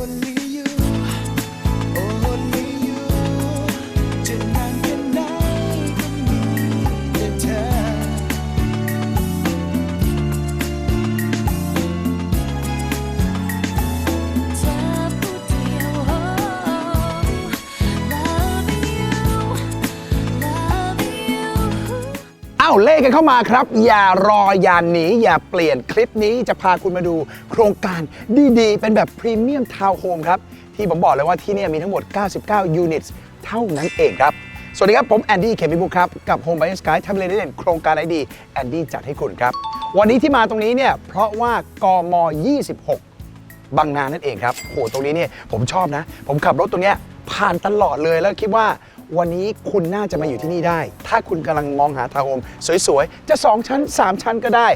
only you เล่กันเข้ามาครับ อย่ารออย่าหนีอย่าเปลี่ยนคลิปนี้จะพาคุณมาดูโครงการดีๆ เป็นแบบพรีเมียมทาวน์โฮมครับ ที่ผมบอกเลยว่าที่นี่มีทั้งหมด 99 ยูนิตเท่านั้นเองครับ สวัสดีครับ ผมแอนดี้เคมิบุกครับ กับ Home by Sky ทำเลเด่นโครงการไหนดีแอนดี้จัดให้คุณครับ วันนี้ที่มาตรงนี้เนี่ยเพราะว่ากม 26บางนานั่นเองครับโหตรงนี้เนี่ยผมชอบนะ ผมขับรถตรงเนี้ยผ่านตลอดเลยแล้วคิดว่า วันนี้คุณน่าจะมาอยู่ที่นี่ได้ ถ้าคุณกำลังมองหาทาวน์โฮมสวยๆ จะ 2 ชั้น 3 ชั้นก็ได้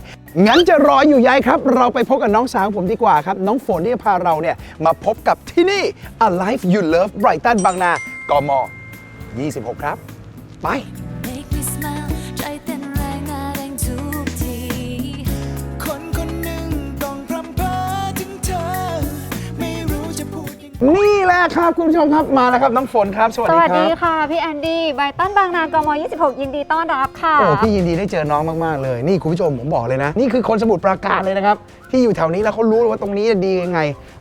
งั้นจะรออยู่ยายครับ เราไปพบกับน้องสาวผมดีกว่าครับ น้องฝนที่จะพาเราเนี่ยมาพบกับที่นี่ Alive You Love Brighton บางนากม 26 ครับ ไป นี่แหละครับคุณผู้ชมครับมาแล้วครับน้องฝนครับ สวัสสดีวัสคดีรับค่ะ พี่แอนดี้ไบตันบางนากม26 ยินดีต้อนรับค่ะ โอ้พี่ยินดีได้เจอน้องมากๆเลยนี่คุณผู้ชมผมบอกเลยนะ นี่คือคนสมุทรปราการเลยนะครับที่อยู่แถวนี้แล้วเขารู้เลยว่าตรงนี้ดียังไง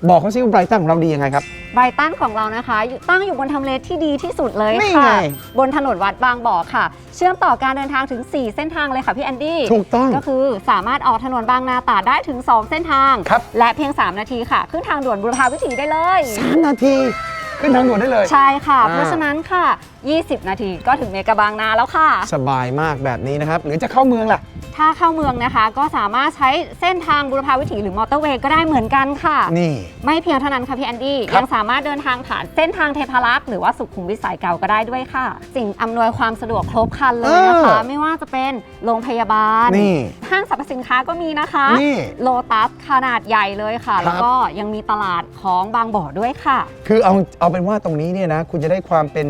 บอกเขาซิว่าไบรตันของเราดียังไงครับ ไบตันของเรานะคะอยู่ตั้งอยู่บนทำเลที่ดีที่สุดเลยนี่ค่ะ ไง บนถนนวัดบางบ่อค่ะ เชื่อมต่อการเดินทางถึง 4 เส้นทางเลยค่ะพี่แอนดี้ ถูกต้อง ก็คือสามารถออกถนนบางนาตราดได้ถึง 2 เส้นทาง ครับ และเพียง 3 นาทีค่ะ ขึ้นทางด่วนบุรพาวิถีได้เลย สามนาที ขึ้นทางด่วนได้เลย ใช่ค่ะ อ่า เพราะฉะนั้นค่ะ 20 นาทีก็ถึงเมกะบางนาแล้วค่ะ สบายมากแบบนี้นะครับ หรือจะเข้าเมืองล่ะ ถ้าเข้าเมืองนะคะ ก็สามารถใช้เส้นทางบุรพาวิถีหรือมอเตอร์เวย์ก็ได้เหมือนกันค่ะ นี่ ไม่เพียงเท่านั้นค่ะพี่แอนดี้ครับ ยังสามารถเดินทางผ่านเส้นทางเทพารักษ์หรือว่าสุขุมวิทสายเก่าก็ได้ด้วยค่ะ สิ่งอำนวยความสะดวกครบครันเลยนะคะ ไม่ว่าจะเป็น โรงพยาบาล นี่ห้างสรรพสินค้าก็มีนะคะนี่โลตัสขนาดใหญ่เลยค่ะ ครับ แล้วก็ยังมีตลาดของบางบ่อด้วยค่ะ คือเอาเอาเป็นว่าตรงนี้เนี่ยนะ คุณจะได้ความเป็น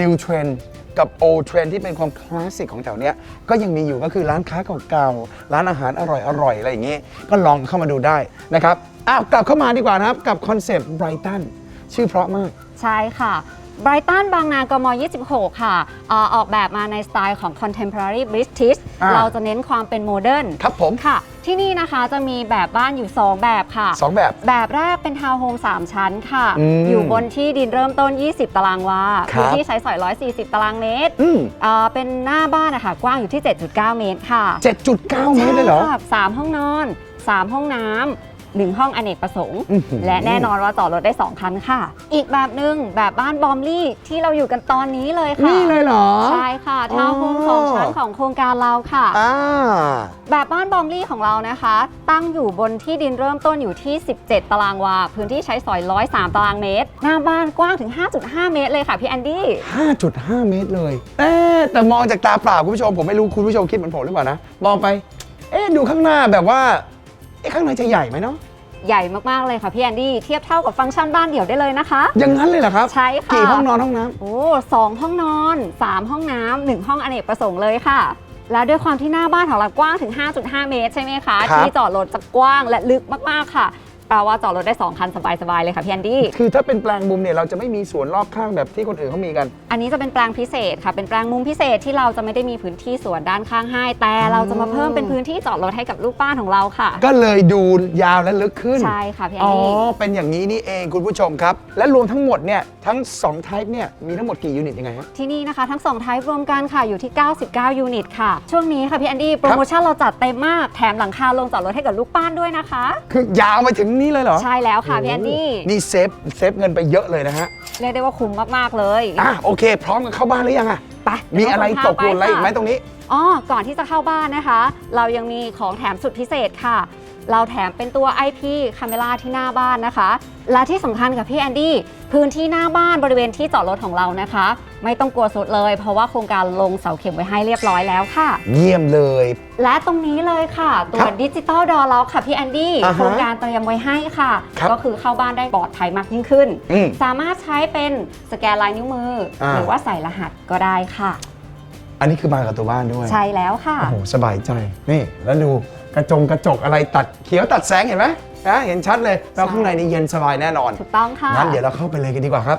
new trend กับ old trend ที่เป็นความคลาสสิกของแถวเนี้ยก็ยังมีอยู่ก็คือร้านค้าเก่าๆ ร้านอาหารอร่อยๆ อะไรอย่างเงี้ยก็ลองเข้ามาดูได้นะครับอ้าวกลับเข้ามาดีกว่านะครับ กับคอนเซปต์ Brighton ชื่อเพราะมาก ใช่ค่ะ ไบรตันบางนากม 26 ค่ะเอ่อออกแบบมาในสไตล์ของ Contemporary British อ่า เราจะเน้นความเป็นโมเดิร์นครับผมค่ะ ที่นี่นะคะจะมีแบบบ้านอยู่ 2 แบบค่ะ สองแบบ แบบแรกเป็นทาวน์โฮม 3 ชั้นค่ะอืมอยู่บนที่ดินเริ่มต้น 20 ตารางวาครับ พื้นที่ใช้สอย 140 ตารางเมตรอืมเอ่อเป็นหน้าบ้านนะคะกว้างอยู่ที่ 7.9 เมตรค่ะ7.9เมตรเลยเหรอ ใช่ค่ะสามห้องนอน 3 ห้องน้ำ หนึ่งห้องอเนกประสงค์ อื้อหือ และแน่นอนว่าจอดรถได้ 2 คันค่ะ อีกแบบหนึ่งแบบบ้านบอมลี่ที่เราอยู่กันตอนนี้เลยค่ะ นี่เลยเหรอ ใช่ค่ะทาวน์โฮมอ๋อสองชั้นของโครงการเราค่ะ อ่า แบบบ้านบอมลี่ของเรานะคะ ตั้งอยู่บนที่ดินเริ่มต้นอยู่ที่ 17 ตารางวา พื้นที่ใช้สอย 103 ตารางเมตร หน้าบ้านกว้างถึง 5.5 เมตรเลยค่ะพี่แอนดี้ 5.5 เมตรเลยเอ๊ะแต่มองจากตาเปล่าคุณผู้ชมผมไม่รู้คุณผู้ชมคิดเหมือนผมหรือเปล่านะ มองไป เอ๊ะดูข้างหน้าแบบว่า เอ๊ะข้างในจะใหญ่ไหมเนาะใหญ่มากๆเลยค่ะพี่แอนดี้เทียบเท่ากับฟังก์ชันบ้านเดี่ยวได้เลยนะคะ อย่างนั้นเลยเหรอครับใช่ค่ะกี่ห้องนอนห้องน้ำโอ้สองห้องนอน 3 ห้องน้ำหนึ่งห้องอเนกประสงค์เลยค่ะ แล้วด้วยความที่หน้าบ้านของเรากว้างถึง 5.5 เมตรใช่ไหมคะครับที่จอดรถจะกว้างและลึกมากๆค่ะ แปลว่าจอดรถได้ 2 คันสบายๆเลยค่ะพี่แอนดี้ คือถ้าเป็นแปลงมุมเนี่ยเราจะไม่มีสวนรอบข้างแบบที่คนอื่นเขามีกัน อันนี้จะเป็นแปลงพิเศษค่ะ เป็นแปลงมุมพิเศษที่เราจะไม่ได้มีพื้นที่สวนด้านข้างให้ แต่เราจะมาเพิ่มเป็นพื้นที่จอดรถให้กับลูกบ้านของเราค่ะ ก็เลยดูยาวและลึกขึ้นใช่ค่ะพี่แออ๋นอดี้ เป็นอย่างนี้นี่เองคุณผู้ชมครับ และรวมทั้งหมดเนี่ยทั้ง2 type เนี่ยมีทั้งหมดกี่ยูนิตยังไงฮะ ที่นี่นะคะทั้ง2 type รวมกันค่ะอยู่ที่ 99 ยูนิตค่ะ ช่วงนี้ค่ะพี่แอนดี้โปรโมชั่นเราจัดเต็มมาก แถมหลังคาลงจอดรถให้กับลูกบ้านด้วยนะคะ คือยาวไปถึงนี้เลยเหรอ ใช่แล้วค่ะพี่แอนดี้นี่เซฟเซฟเงินไปเยอะเลยนะฮะ เรียกได้ว่าคุ้มมากๆเลยอะโอเค พร้อมกันเข้าบ้านหรือยังอะไปมีอะไรตกหล่นอะไรอีกไหมค่ะตรงนี้อ๋อก่อนที่จะเข้าบ้านนะคะ เรายังมีของแถมสุดพิเศษค่ะ เราแถมเป็นตัว IP Camera ที่หน้าบ้านนะคะ และที่สำคัญกับพี่แอนดี้พื้นที่หน้าบ้านบริเวณที่จอดรถของเรานะคะ ไม่ต้องกลัวสุดเลย เพราะว่าโครงการลงเสาเข็มไว้ให้เรียบร้อยแล้วค่ะ เยี่ยมเลย และตรงนี้เลยค่ะตัควรับดิจิตอลดอล็อกค่ะพี่แอนดี้อ่าฮะโครงการเตรียมไว้ให้ค่ะ ครับก็คือเข้าบ้านได้ปลอดภัยมากยิ่งขึ้น อืมสามารถใช้เป็นสแกนลายนิ้วมืออา หรือว่าใส่รหัสก็ได้ค่ะ อันนี้คือมากับตัวบ้านด้วยใช่แล้วค่ะ โอ้โหสบายใจนี่แล้วดูกระจงกระจกอะไรตัดเขียวตัดแสงเห็นไหมนะเห็นชัดเลยแล้วข้างในนี่เย็นสบายแน่นอนถูกต้องค่ะงั้นเดี๋ยวเราเข้าไปเลยกันดีกว่าครับ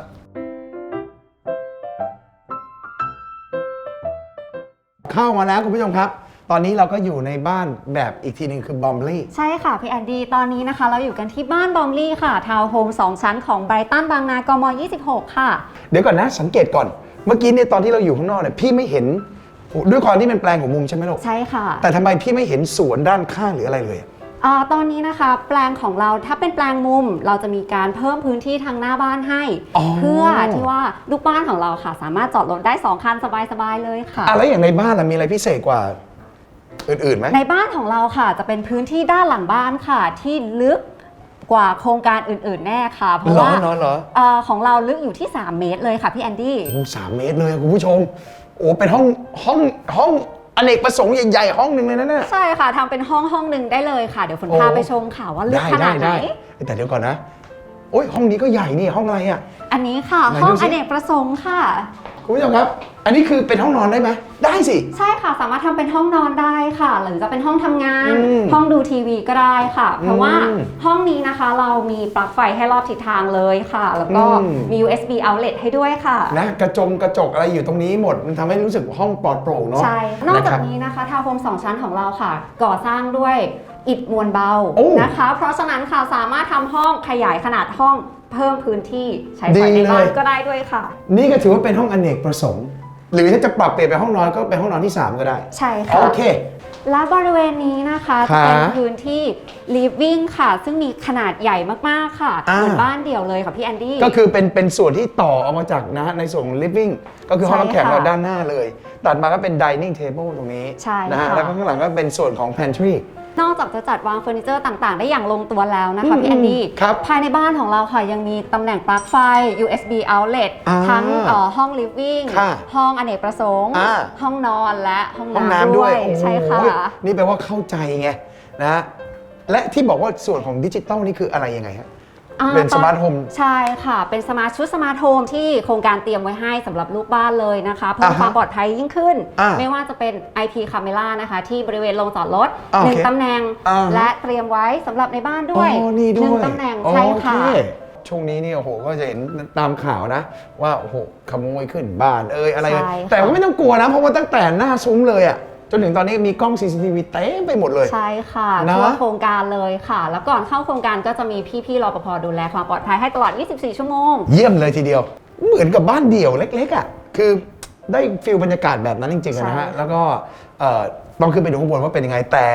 เข้ามาแล้วคุณผู้ชมครับ ตอนนี้เราก็อยู่ในบ้านแบบอีกทีหนึ่งคือบอมลี่ ใช่ค่ะ พี่แอนดี้ตอนนี้นะคะ เราอยู่กันที่บ้านบอมลี่ค่ะ ทาวน์โฮม2 ชั้นของไบรตันบางนากม 26 ค่ะ เดี๋ยวก่อนนะสังเกตก่อน เมื่อกี้เนี่ยตอนที่เราอยู่ข้างนอกเนี่ยพี่ไม่เห็นด้วยความที่เป็นแปลงของมุมใช่ไหมลูก ใช่ค่ะ แต่ทำไมพี่ไม่เห็นสวนด้านข้างหรืออะไรเลยอะ อ่าตอนนี้นะคะ แปลงของเราถ้าเป็นแปลงมุมเราจะมีการเพิ่มพื้นที่ทางหน้าบ้านให้ อ๋อ เพื่อที่ว่าลูกบ้านของเราค่ะ สามารถจอดรถได้ 2 คันสบายๆเลยค่ะอะแล้วอย่างในบ้านล่ะมีอะไรพิเศษกว่า อื่นๆไหม ในบ้านของเราค่ะ จะเป็นพื้นที่ด้านหลังบ้านค่ะ ที่ลึกกว่าโครงการอื่นๆแน่ค่ะ เพราะเหรอว่าเหรอเหรอ เอ่อของเราลึกอยู่ที่ 3 เมตรเลยค่ะพี่แอนดี้ โอ้โหสามเมตรเลยอะคุณผู้ชม โอ้เป็นห้องห้องห้อง อเนกประสงค์ใหญ่ๆห้องหนึ่งเลยนะเนี่ย ใช่ค่ะทำเป็นห้องห้องหนึ่งได้เลยค่ะ เดี๋ยวฝนโอ้ พาไปชมค่ะว่าลึกได้ขได้นาดไหน ได้แต่เดี๋ยวก่อนนะ โอ้ยห้องนี้ก็ใหญ่นี่ห้องอะไรอะ อันนี้ค่ะ ไหนห้องดูสิ อเนกประสงค์ค่ะ คุณผู้ชมครับ อันนี้คือเป็นห้องนอนได้ไหมได้สิ ใช่ค่ะสามารถทำเป็นห้องนอนได้ค่ะ หรือจะเป็นห้องทำงาน อืมห้องดูทีวีก็ได้ค่ะ เพราะว่าอืมห้องนี้นะคะเรามีปลั๊กไฟให้รอบทิศทางเลยค่ะ แล้วก็อืม มี USB outlet ให้ด้วยค่ะ นะกระจงกระจกอะไรอยู่ตรงนี้หมด มันทำให้รู้สึกห้องปลอดโปร่งเนาะใช่ นอกจากะครับนี้นะคะทาวน์โฮมสองชั้นของเราค่ะ ก่อสร้างด้วยอิฐมวลเบาโอ้ นะคะ เพราะฉะนั้นค่ะสามารถทำห้องขยายขนาดห้อง เพิ่มพื้นที่ใช้ไฟดีในบ้าเลนยก็ได้ด้วยค่ะ นี่ก็ถือว่าเป็นห้องอเนกประสงค์ หรือถ้าจะปรับเปลี่ยนเป็นห้องนอนก็เป็นห้องนอนที่ 3 ก็ได้ ใช่ค่ะ โอเค และบริเวณนี้นะคะครัจะบเป็นพื้นที่ living ค่ะ ซึ่งมีขนาดใหญ่มากๆค่ะอ่าเหมือนบ้านเดี่ยวเลยค่ะพี่แอนดี้ก็คือเป็นเป็นส่วนที่ต่อออกมาจากนะในส่วนของ living ก็คือห้องรับแขกใช่ค่ะเราด้านหน้าเลย ตัดมาก็เป็น dining table ตรงนี้ใช่นะฮะค่ะแล้วก็ข้างหลังก็เป็นส่วนของ pantry นอกจากจะจัดวางเฟอร์นิเจอร์ต่าง ๆ ได้อย่างลงตัวแล้วนะคะอืมพี่แอนดี้ครับภายในบ้านของเราค่ะยังมีตำแหน่งปลั๊กไฟ USB outlet อ่าทั้งเอ่อห้อง living ค่ะห้องอเนกประสงค์อ่า ห้องนอนและห้องห้องน้ำน้ำด้ด้ววยยโอ้โหใช่ค่ะนี่แปลว่าเข้าใจไงนะฮะและที่บอกว่าส่วนของดิจิตอลนี่คืออะไรยังไงฮะ อ่เป็นสมาร์ทโฮม ใช่ค่ะ เป็นสมาร์ทชุดสมาร์ทโฮมที่โครงการเตรียมไว้ให้สำหรับลูกบ้านเลยนะคะ เพื่ออ่าฮะความปลอดภัยยิ่งขึ้น อ่าไม่ว่าจะเป็น IP camera นะคะ ที่บริเวณลงจอดรถอ่าหนึ่งโอเคตำแหน่ง อ่าฮะ และเตรียมไว้สำหรับในบ้านด้วยอ๋อนี่หด้นึ่งวยตำแหน่งใช่ค่ะ โอเช่วงนี้เนี่ยโอ้โหก็จะเห็นตามข่าวนะ ว่าโอ้โหขโมยขึ้นบ้านเอยอะไรใช่ค่ะ แต่ว่าไม่ต้องกลัวนะ เพราะว่าตั้งแต่หน้าซุ้มเลยอะ จนถึงตอนนี้มีกล้อง CCTV เต็มไปหมดเลย ใช่ค่ะนะ ทั่วโครงการเลยค่ะ แล้วก่อนเข้าโครงการก็จะมีพี่ๆรปภดูแลความปลอดภัยให้ตลอด 24 ชั่วโมง เยี่ยมเลยทีเดียว เหมือนกับบ้านเดี่ยวเล็กๆอะคือได้ฟิลบรรยากาศแบบนั้นจริงๆอะนะฮะ ใช่ แล้วก็เอ่อต้องขึ้นไปดูข้างบนว่าเป็นยังไงแต่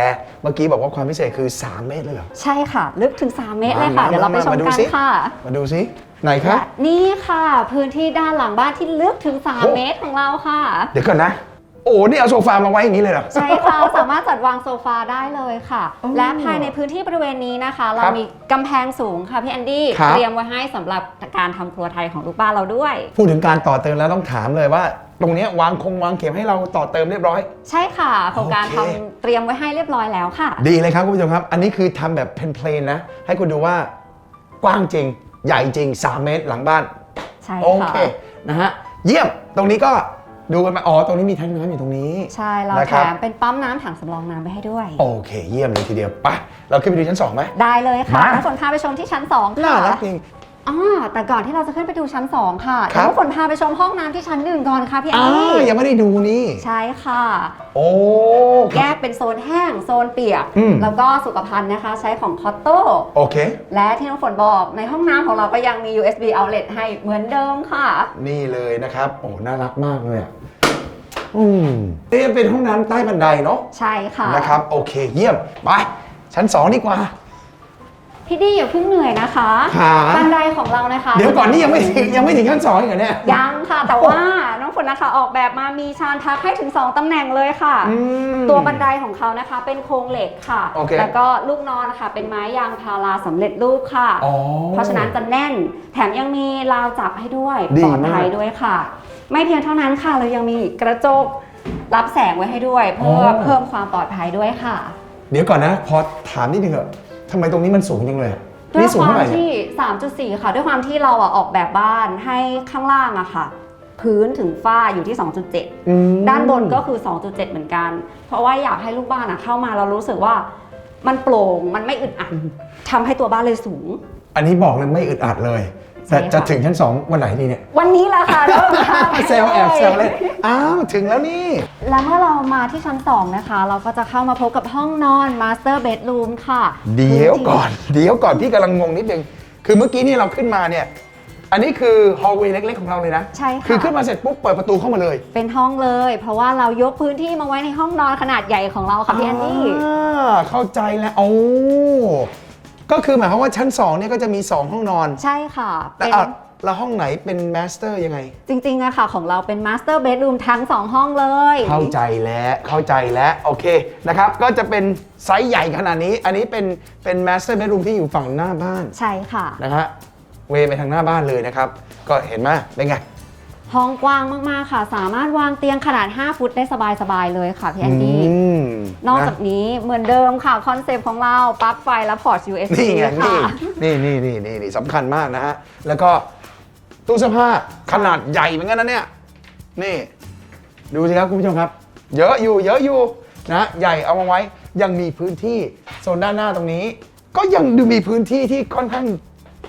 เมื่อกี้บอกว่าความพิเศษคือ 3 เมตรเลยเหรอ ใช่ค่ะ ลึกถึง 3 เมตรเลยมาค่ะเดี๋ยวเราไปชมมาดูกันสิ ค่ะ มาดูซิไหนคะและนี่ค่ะ พื้นที่ด้านหลังบ้านที่ลึกถึง โอ้ 3 เมตรของเราค่ะ เดี๋ยวก่อนนะ โอ้นี่เอาโซฟามาไว้อย่างนี้เลยเหรอ ใช่ค่ะ สามารถจัดวางโซฟาได้เลยค่ะอ๋อและภายในพื้นที่บริเวณนี้นะคะ เราครับมีกำแพงสูงค่ะพี่แอนดี้ครับ เตรียมไว้ให้สำหรับการทำครัวไทยของลูกบ้านเราด้วย พูดถึงการต่อเติมแล้วต้องถามเลยว่า ตรงเนี้ยวางคงวางเข็มให้เราต่อเติมเรียบร้อย ใช่ค่ะโครงการโอเคทำเตรียมไว้ให้เรียบร้อยแล้วค่ะ ดีเลยครับคุณผู้ชมครับ อันนี้คือทำแบบเพลนๆนะ ให้คุณดูว่ากว้างจริง ใหญ่จริง 3 เมตรหลังบ้าน ใช่โอค่ะ เคนะฮะ เยี่ยม ตรงนี้ก็ ดูกันมาอ๋อตรงนี้มีแทงน้ำอยู่ตรงนี้ ใช่เรานะแถครับ มเป็นปั๊มน้ำถังสำรองน้ำไปให้ด้วย โอเค เยี่ยมเลยทีเดียวไปเราขึ้นไปดูชั้น2ไหม ได้เลยค่ะมาน้องฝนพาไปชมที่ชั้น2น่าค่ะ รักจริง อ๋อแต่ก่อนที่เราจะขึ้นไปดูชั้น 2 ค่ะครับน้องฝนพาไปชมห้องน้ำที่ชั้นหนึ่งก่อนค่ะพี่แออ้านนี่วยังไม่ได้ดูนี่ ใช่ค่ะ โอ้ แยกเป็นโซนแห้งโซนเปียก อืม แล้วก็สุขภัณฑ์นะคะใช้ของคอตโต้ โอเค และที่น้องฝนบอกในห้องน้ำของเราก็ยังมี USB outlet ให้เหมือนเดิมค่ะ นี่เลยนะครับ โอ้น่ารักมากเลยอะอืมนี่เป็นห้องน้ำใต้บันไดเนาะใช่ค่ะ นะครับ โอเค เยี่ยม ไป ชั้น 2 ดีกว่า พี่ดี้อย่าเพิ่งเหนื่อยนะคะค่ะ บันไดของเรานะคะเดี๋ยวก่อนนี่ยังไม่ถึงยังไม่ถึงขั้นสองอีกเหรอเนี่ย ยังค่ะ แต่ว่าน้องฝนนะคะออกแบบมามีชานพักให้ถึง 2ตำแหน่งเลยค่ะ อืม ตัวบันไดของเขานะคะ เป็นโครงเหล็กค่ะ โอเคแล้วก็ลูกนอนนะคะเป็นไม้ยางพาราสำเร็จรูปค่ะ อ๋อเพราะฉะนั้นจะแน่น แถมยังมีราวจับให้ด้วยดีปลอดภัยมากด้วยค่ะ ไม่เพียงเท่านั้นค่ะเรายังมีกระจกรับแสงไว้ให้ด้วย เพื่อออ เพิ่มความปลอดภัยด้วยค่ะ เดี๋ยวก่อนนะ พอถามนิดนึงเถอะ ทำไมตรงนี้มันสูงจังเลยอะด้วยนี่สูคงวาเท่ามไหร่เนี่ย ที่ 3.4 ค่ะ ด้วยความที่เราอะออกแบบบ้านให้ข้างล่างอะค่ะ พื้นถึงฝ้าอยู่ที่ 2.7 อืม ด้านบนก็คือ 2.7 เหมือนกัน เพราะว่าอยากให้ลูกบ้านอะเข้ามาเรารู้สึกว่ามันโปร่ง มันไม่อึดอัดทำให้ตัวบ้านเลยสูง อันนี้บอกเลยไม่อึดอัดเลยใช่ แต่ค่ะจะถึงชั้นสองวันไหนดีเนี่ย วันนี้แหละค่ะเริ่มค่ะเซลแอบเซลเล่นอ้าว ถึงแล้วนี่ แล้วเมื่อเรามาที่ชั้น 2 นะคะ เราก็จะเข้ามาพบกับห้องนอน Master Bedroom ค่ะเดี๋ยวก่อน เดี๋ยวก่อนพี่กำลังงงนิดนึง คือเมื่อกี้นี่เราขึ้นมาเนี่ย อันนี้คือฮอลเวย์เล็กๆของเราเลยนะ ใช่ค่ะคือขึ้นมาเสร็จปุ๊บเปิดประตูเข้ามาเลย เป็นห้องเลย เพราะว่าเรายกพื้นที่มาไว้ในห้องนอนขนาดใหญ่ของเราค่ะพี่แอนดี้อ่าเข้าใจแล้วโอ้ ก็คือหมายความว่าชั้น2เนี่ยก็จะมี 2 ห้องนอนใช่ค่ะแต่เป็น อะแล้วห้องไหนเป็นมาสเตอร์ยังไง จริงๆอะค่ะ ของเราเป็น Master Bedroom ทั้ง 2 ห้องเลย เข้าใจแล้วเข้าใจแล้วโอเคนะครับก็จะเป็นไซส์ใหญ่ขนาดนี้ อันนี้เป็นเป็นมาสเตอร์เบดรูมที่อยู่ฝั่งหน้าบ้านใช่ค่ะ นะฮะเวไปทางหน้าบ้านเลยนะครับ ก็เห็นไหมเป็นไง ห้องกว้างมากๆค่ะ สามารถวางเตียงขนาด 5 ฟุตได้สบายๆเลยค่ะพี่แอนดี้อืมนอกะจากนี้เหมือนเดิมค่ะ คอนเซปต์ของเราปลั๊กไฟและพอร์ต USB นี่ไงนี่ค่ะ นี่นี่นี่นี่นี่สำคัญมากนะฮะ แล้วก็ตู้เสื้อผ้าขนาดใหญ่เหมือนกันนะเนี่ย นี่ ดูสิครับคุณผู้ชมครับ เยอะอยู่เยอะอยู่นะใหญ่เอามาไว้ยังมีพื้นที่โซนด้านหน้าตรงนี้ ก็ยังดูมีพื้นที่ที่ค่อนข้าง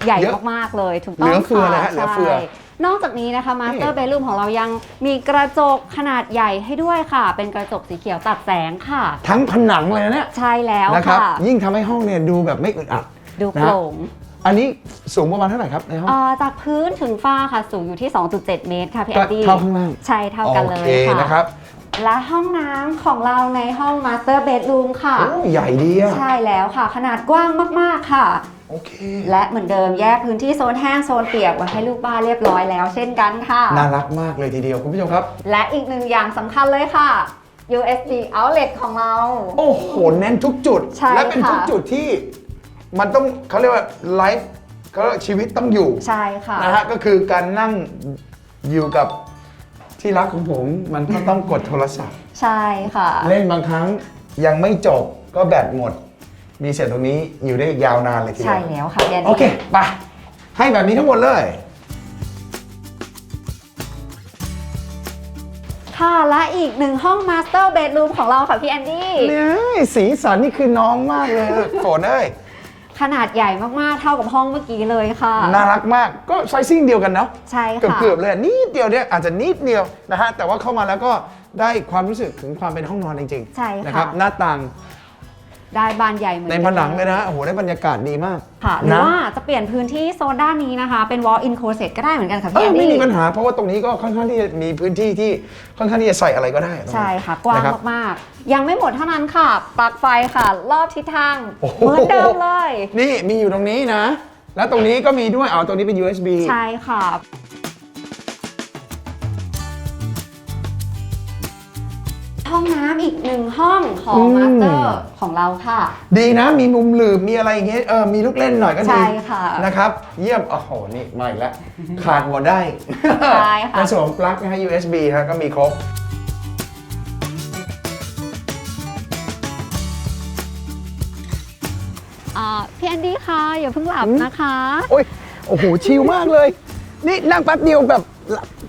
ใหญ่เยอะมากๆเลยถูกต้องเหลือเฟือเลยฮะค่เหลือเฟือ ใช่ นอกจากนี้นะคะ Master นี่ Bedroom ของเรายังมีกระจกขนาดใหญ่ให้ด้วยค่ะ เป็นกระจกสีเขียวตัดแสงค่ะ ทั้งผนังเลยนะเนี่ยใช่แล้วนะครับ ค่ะ ยิ่งทำให้ห้องเนี่ยดูแบบไม่อึดอัด ดูนะโปร่งอันนี้สูงประมาณเท่าไหร่ครับในห้อง เอ่อจากพื้นถึงฝ้าค่ะสูงอยู่ที่ 2.7 เมตรค่ะพี่แอก็นดี้เท่าข้างล่าง ใช่เท่ากันเลโอยเคค่ะนะครับและห้องน้ำของเราในห้อง Master Bedroom ค่ะ โอ้ใหญ่ดีอะ ใช่แล้วค่ะ ขนาดกว้างมาก ๆ ค่ะ โอเค และเหมือนเดิมแยกพื้นที่โซนแห้งโซนเปียกไว้ให้ลูกบ้านเรียบร้อยแล้ว เช่นกันค่ะ น่ารักมากเลยทีเดียวคุณผู้ชมครับ และอีกหนึ่งอย่างสำคัญเลยค่ะ USB outlet ของเรา โอ้โห แน่นทุกจุด ใช่และเป็นค่ะ ทุกจุดที่มันต้องเขาเรียกว่าไลฟ์เขาเรียกว่าชีวิตต้องอยู่ใช่ค่ะ นะฮะก็คือการนั่งอยู่กับที่รักของผมมันก็ต้องกดโทรศัพท์ ใช่ค่ะ เล่นบางครั้งยังไม่จบก็แบตหมด มีเสร็จตรงนี้อยู่ได้ยาวนานเลยทีเดีใช่ยวแล้วค่ะพี่แอนโอเคไปให้แบบนี้ทั้งหมดเลย ค่ะและอีกหนึ่งห้อง Master Bedroom ของเราค่ะพี่แอนดี้ เนี่ยสีสันนี่คือน้องมากเลยโฝนเอ้ยขนาดใหญ่มากๆ เท่ากับห้องเมื่อกี้เลยค่ะ น่ารักมากก็ไซซิ่งเดียวกันเนาะใช่เกือบค่ะ เกือบๆเลยนิดเดียวเนี่ยอาจจะนิดเดียวนะฮะแต่ว่าเข้ามาแล้วก็ได้ความรู้สึกถึงความเป็นห้องนอนจริงใช่ๆค่ะ นะครับหน้าต่าง ได้บานใหญ่เหมือนในดิมผนังเลยนะโอ้โหได้บรรยากาศดีมาก ค่ะหรือนะว่าจะเปลี่ยนพื้นที่โซนด้านนี้นะคะ เป็น walk in closet ก็ได้เหมือนกันค่ะเอพี่แออนไม่ดี้มีปัญหาเพราะว่าตรงนี้ก็ค่อนข้างที่จะมีพื้นที่ที่ค่อนข้างที่จะใส่อะไรก็ได้ ใช่ค่ะ กว้างนะครับมากๆ ยังไม่หมดเท่านั้นค่ะปลั๊กไฟค่ะ รอบทิศทางโอ้โหเหมือนเดิมเลย นี่มีอยู่ตรงนี้นะ แล้วตรงนี้ก็มีด้วยเอาตรงนี้เป็น USB ใช่ค่ะ ห้องน้ำอีกหนึ่งห้องของอืมมาสเตอร์ของเราค่ะ ดีนะมีมุมหลืบมีอะไรอย่างเงี้ยเออมีลูกเล่นหน่อยก็ดีใช่ค่ะนะครับ เยี่ยมโอ้โหนี่มาอีกแล้วขาดหมดได้ใช่ค่ะในส่วนของปลั๊กนะฮะ USB ฮะก็มีครบอ่าพี่แอนดี้คะอย่าเพิ่งหลับนะคะ โอ้ยโอ้โหชิลมากเลย นี่นั่งแป๊บเดียวแบบ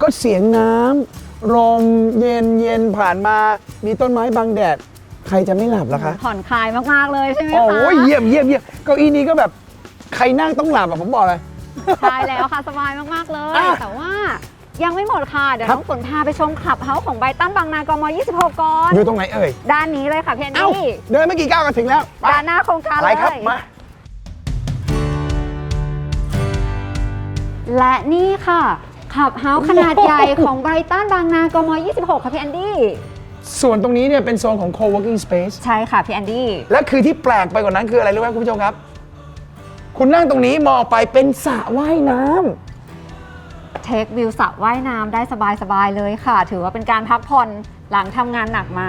ก็เสียงน้ำ ลมเย็นเย็นผ่านมา มีต้นไม้บังแดด ใครจะไม่หลับล่ะคะ ผ่อนคลายมาก ๆ เลยใช่ไหมคะโอ้ยเยี่ยมเยี่ยมเยี่ยมเก้าอี้นี้ก็แบบใครนั่งต้องหลับอะผมบอกเลย ใช่แล้วค่ะ สบายมาก ๆ เลย อะแต่ว่ายังไม่หมดค่ะ เดี๋ยวครับน้องฝนพาไปชมคลับเฮาส์ของไบตันบางนากม 26ก่อน อยู่ตรงไหนเอ่ย ด้านนี้เลยค่ะพี่แอนเอ้าดี้เดินไม่กี่ก้าวก็ถึงแล้วไปด้านหน้าโครงการไปเลย ครับมา และนี่ค่ะ ขับเฮาส์ขนาดใหญ่ของไบรตันบางนากม 26 ค่ะพี่แอนดี้ ส่วนตรงนี้เนี่ยเป็นโซนของ co-working space ใช่ค่ะพี่แอนดี้ และคือที่แปลกไปกว่านั้นคืออะไรรู้ไหมคุณผู้ชมครับ คุณนั่งตรงนี้มองไปเป็นสระว่ายน้ำ เทควิวสระว่ายน้ำได้สบายๆเลยค่ะ ถือว่าเป็นการพักผ่อนหลังทำงานหนักมา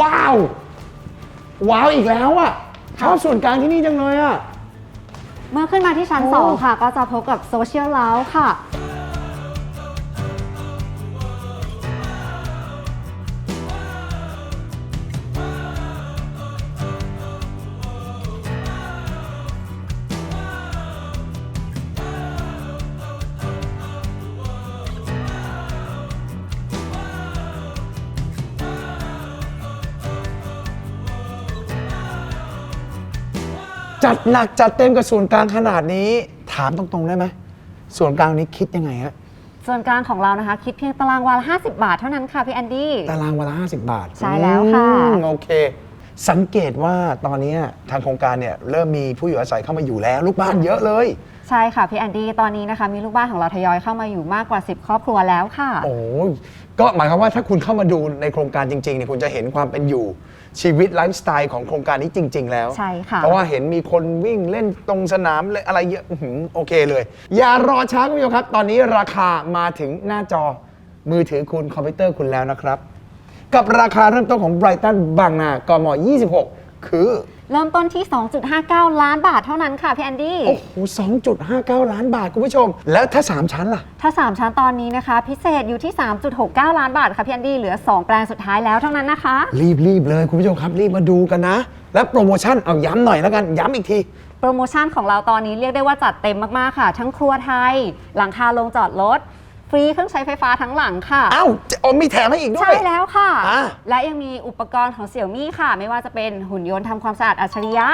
ว้าว ว้าวอีกแล้วอะชอบส่วนกลางที่นี่จังเลยอะ เมื่อขึ้นมาที่ชั้นโอ้2ค่ะ ก็จะพบกับโซเชียลเล้าค่ะ จัดหนักจัดเต็มกับส่วนกลางขนาดนี้ ถามตรงๆได้ไหมส่วนกลางนี้คิดยังไงฮะส่วนกลางของเรานะคะ คิดเพียงตารางวาละ50 บาทเท่านั้นค่ะพี่แอนดี้ ตารางวันละ 50 บาทใช่แล้วค่ะ อืมโอเค สังเกตว่าตอนนี้ทางโครงการเนี่ยเริ่มมีผู้อยู่อาศัยเข้ามาอยู่แล้ว ลูกบ้านเยอะเลย ใช่ค่ะพี่แอนดี้ตอนนี้นะคะมีลูกบ้านของเราทยอยเข้ามาอยู่มากกว่า 10 ครอบครัวแล้วค่ะ โอ้ยก็หมายความว่าถ้าคุณเข้ามาดูในโครงการจริงๆเนี่ยคุณจะเห็นความเป็นอยู่ชีวิตไลฟ์สไตล์ของโครงการนี้จริง ๆ แล้ว ใช่ค่ะเพราะว่าเห็นมีคนวิ่งเล่นตรงสนามเลยอะไรเยอะอื้อหือโอเคเลย อย่ารอช้าคุณผู้ชมครับ ตอนนี้ราคามาถึงหน้าจอมือถือคุณคอมพิวเตอร์คุณแล้วนะครับ กับราคาเริ่มต้นของไบรตันบางนากม 26 คือ เริ่มต้นที่ 2.59 ล้านบาทเท่านั้นค่ะพี่แอนดี้ โอ้โห2.59 ล้านบาทคุณผู้ชม แล้วถ้า 3 ชั้นล่ะ ถ้า 3 ชั้นตอนนี้นะคะ พิเศษอยู่ที่ 3.69 ล้านบาทค่ะพี่แอนดี้ เหลือ 2 แปลงสุดท้ายแล้วเท่านั้นนะคะ รีบรีบเลยคุณผู้ชมครับ รีบมาดูกันนะ และโปรโมชั่นเอาย้ำหน่อยแล้วกัน ย้ำอีกทีโปรโมชั่นของเราตอนนี้เรียกได้ว่าจัดเต็มมาก ๆ ค่ะ ทั้งครัวไทย หลังคาลงจอดรถ ฟรีเครื่องใช้ไฟฟ้าทั้งหลังค่ะเอ้าจะอ๋อมีแถมให้อีกด้วใช่ยแล้วค่ะ อะ และยังมีอุปกรณ์ของเสี่ยวมี่ค่ะ ไม่ว่าจะเป็นหุ่นยนต์ทำความสะอาดอัจฉริยะ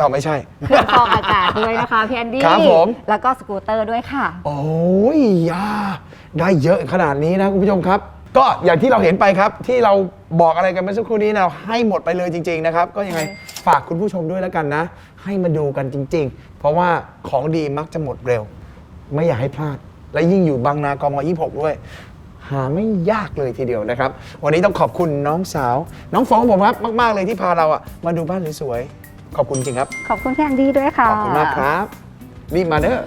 ต่อไม่ใช่ เครื่องกรองอากาศด้วยนะคะพี่แอนดี้ครับผม แล้วก็สกูตเตอร์ด้วยค่ะ โอ้ยยาได้เยอะขนาดนี้นะคุณผู้ชมครับ ก็อย่างที่เราเห็นไปครับ ที่เราบอกอะไรกันเมื่อสักครู่นี้เราให้หมดไปเลยจริง ๆ นะครับ ก็ยังไงฝากคุณผู้ชมด้วยแล้วกันนะ ให้มาดูกันจริง ๆ เพราะว่าของดีมักจะหมดเร็ว ไม่อยากให้พลาด และยิ่งอยู่บางนากม26ด้วย หาไม่ยากเลยทีเดียวนะครับ วันนี้ต้องขอบคุณน้องสาว น้องฟองผมครับมากๆเลยที่พาเราอะมาดูบ้านสวยๆขอบคุณจริงครับ ขอบคุณพี่แอนดี้ด้วยค่ะ ขอบคุณมากครับรีบมาเด้อ